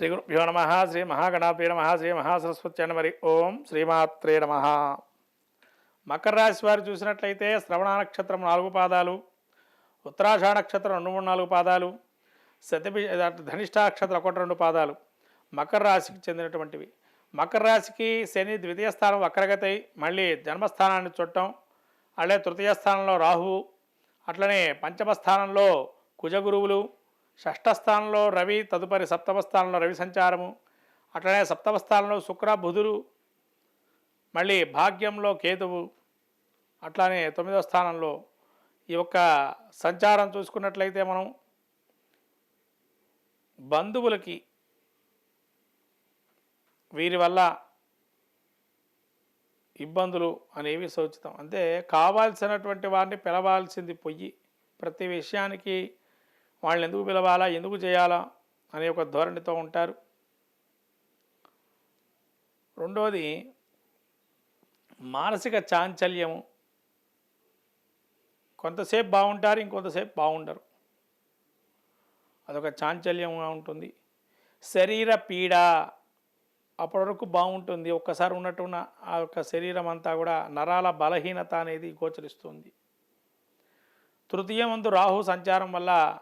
శ్రీ గురుభ్యో నమ శ్రీ మహాగణాపే నమ శ్రీ మహాసరస్వతి మరి ఓం శ్రీమాత్రే నమ. మకర రాశి వారు చూసినట్లయితే శ్రవణ నక్షత్రం నాలుగు పాదాలు ఉత్తరాషాఢ నక్షత్రం రెండు మూడు నాలుగు పాదాలు శతభి ధనిష్టాక్షత్రం ఒకటి రెండు పాదాలు మకర రాశికి చెందినటువంటివి. మకర రాశికి శని ద్వితీయ స్థానం వక్రగతై మళ్ళీ జన్మస్థానాన్ని చుట్టం అలాగే తృతీయ స్థానంలో రాహువు అట్లనే పంచమ స్థానంలో కుజగురువులు షష్ఠ స్థానంలో రవి తదుపరి సప్తమ స్థానంలో రవి సంచారము అట్లనే సప్తమ స్థానంలో శుక్ర బుధుడు మళ్ళీ భాగ్యంలో కేతువు అట్లానే తొమ్మిదవ స్థానంలో ఈ యొక్క సంచారం చూసుకున్నట్లయితే మనం బంధువులకి వీరి వల్ల ఇబ్బందులు అనేవి సౌచితం. అంటే కావాల్సినటువంటి వారిని పిలవాల్సింది పొయ్యి. ప్రతి విషయానికి వాళ్ళని ఎందుకు పిలవాలా? ఎందుకు చేయాలా? అనే ఒక ధోరణితో ఉంటారు. రెండవది మానసిక చాంచల్యము. కొంతసేపు బాగుంటారు ఇంకొంతసేపు బాగుండరు. అదొక చాంచల్యంగా ఉంటుంది. శరీర పీడ అప్పటి వరకు బాగుంటుంది. ఒక్కసారి ఉన్నట్టున్న ఆ యొక్క శరీరం అంతా కూడా నరాల బలహీనత అనేది గోచరిస్తుంది. తృతీయమందు రాహు సంచారం వల్ల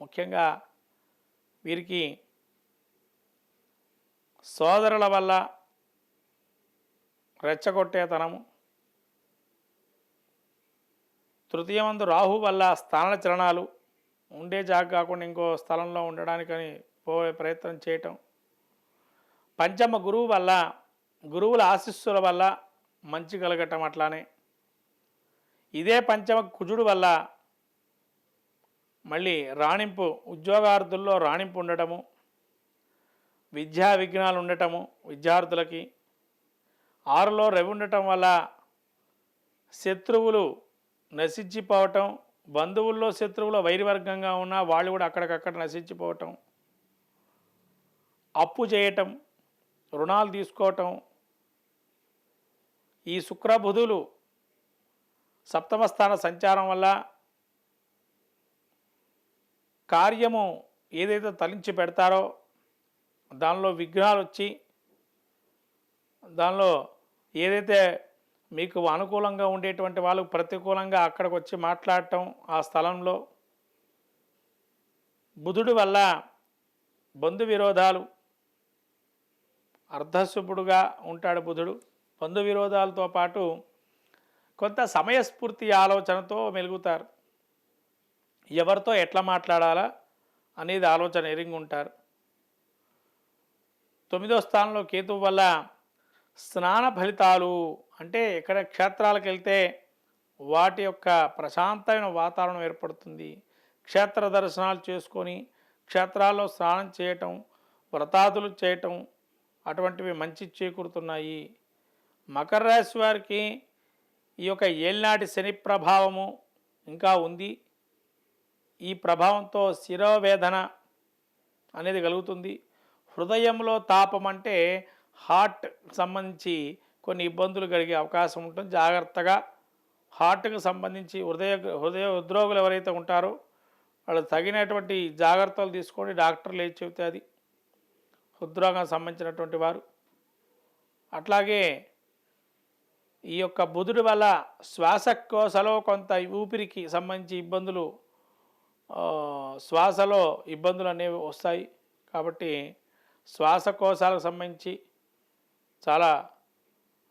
ముఖ్యంగా వీరికి సోదరుల వల్ల రెచ్చగొట్టేతనము తృతీయమందు రాహు వల్ల స్థాన చలనాలు ఉండే జాగ కాకుండా ఇంకో స్థలంలో ఉండడానికని పోయే ప్రయత్నం చేయటం పంచమ గురువు వల్ల గురువుల ఆశీస్సుల వల్ల మంచి కలగటం అట్లానే ఇదే పంచమ కుజుడు వల్ల మళ్ళీ రాణింపు ఉద్యోగార్థుల్లో రాణింపు ఉండటము విద్యా విఘ్నాలు ఉండటము విద్యార్థులకి ఆరులో రవి ఉండటం వల్ల శత్రువులు నశించిపోవటం బంధువుల్లో శత్రువులు వైరివర్గంగా ఉన్నా వాళ్ళు కూడా అక్కడికక్కడ నశించిపోవటం అప్పు చేయటం రుణాలు తీసుకోవటం. ఈ శుక్రబుధులు సప్తమ స్థాన సంచారం వల్ల కార్యము ఏదైతే తలించి పెడతారో దానిలో విఘ్నాలు వచ్చి దానిలో ఏదైతే మీకు అనుకూలంగా ఉండేటువంటి వాళ్ళు ప్రతికూలంగా అక్కడికి వచ్చి మాట్లాడటం ఆ స్థలంలో బుధుడి వల్ల బంధు విరోధాలు అర్ధశుభుడుగా ఉంటాడు బుధుడు. బంధు విరోధాలతో పాటు కొంత సమయస్ఫూర్తి ఆలోచనతో మెలుగుతారు. ఎవరితో ఎట్లా మాట్లాడాలా అనేది ఆలోచన ఎరింగ్ ఉంటారు. తొమ్మిదో స్థానంలో కేతు వల్ల స్నాన ఫలితాలు అంటే ఇక్కడ క్షేత్రాలకు వెళ్తే వాటి యొక్క ప్రశాంతమైన వాతావరణం ఏర్పడుతుంది. క్షేత్ర దర్శనాలు చేసుకొని క్షేత్రాల్లో స్నానం చేయటం వ్రతాదులు చేయటం అటువంటివి మంచి చేకూరుతున్నాయి. మకర రాశి వారికి ఈ యొక్క ఏళ్ళనాటి శని ప్రభావము ఇంకా ఉంది. ఈ ప్రభావంతో శిరోవేదన అనేది కలుగుతుంది. హృదయంలో తాపం అంటే హార్ట్ సంబంధించి కొన్ని ఇబ్బందులు కలిగే అవకాశం ఉంటుంది. జాగ్రత్తగా హార్ట్కి సంబంధించి హృదయ హృదయ ఉద్రోగులు ఎవరైతే ఉంటారో వాళ్ళు తగినటువంటి జాగ్రత్తలు తీసుకొని డాక్టర్లు ఏది చెబితే అది హృద్రోగం సంబంధించినటువంటి వారు. అట్లాగే ఈ యొక్క బుధుడి వల్ల శ్వాసకోశలో కొంత ఊపిరికి సంబంధించి ఇబ్బందులు శ్వాసలో ఇబ్బందులు అనేవి వస్తాయి. కాబట్టి శ్వాసకోశాలకు సంబంధించి చాలా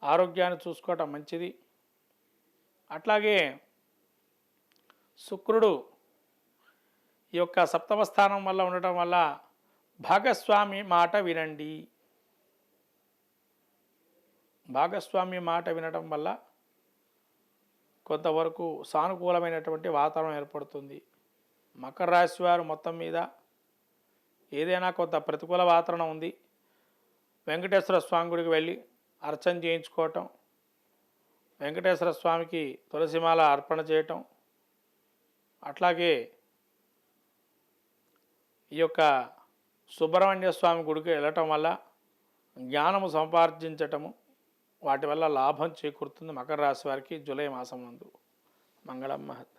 ఆరోగ్యాన్ని చూసుకోవటం మంచిది. అట్లాగే శుక్రుడు ఈ యొక్క సప్తమ స్థానం వల్ల ఉండటం వల్ల భాగస్వామి మాట వినండి. భాగస్వామి మాట వినటం వల్ల కొంతవరకు సానుకూలమైనటువంటి వాతావరణం ఏర్పడుతుంది. మకర రాశి వారు మొత్తం మీద ఏదైనా కొంత ప్రతికూల వాతావరణం ఉంది. వెంకటేశ్వర స్వామి గుడికి వెళ్ళి అర్చన చేయించుకోవటం వెంకటేశ్వర స్వామికి తులసిమాల అర్పణ చేయటం అట్లాగే ఈ యొక్క సుబ్రహ్మణ్య స్వామి గుడికి వెళ్ళటం వల్ల జ్ఞానము సంపార్జించటము వాటి వల్ల లాభం చేకూరుతుంది మకర రాశి వారికి జూలై మాసం నందు. మంగళం మహత్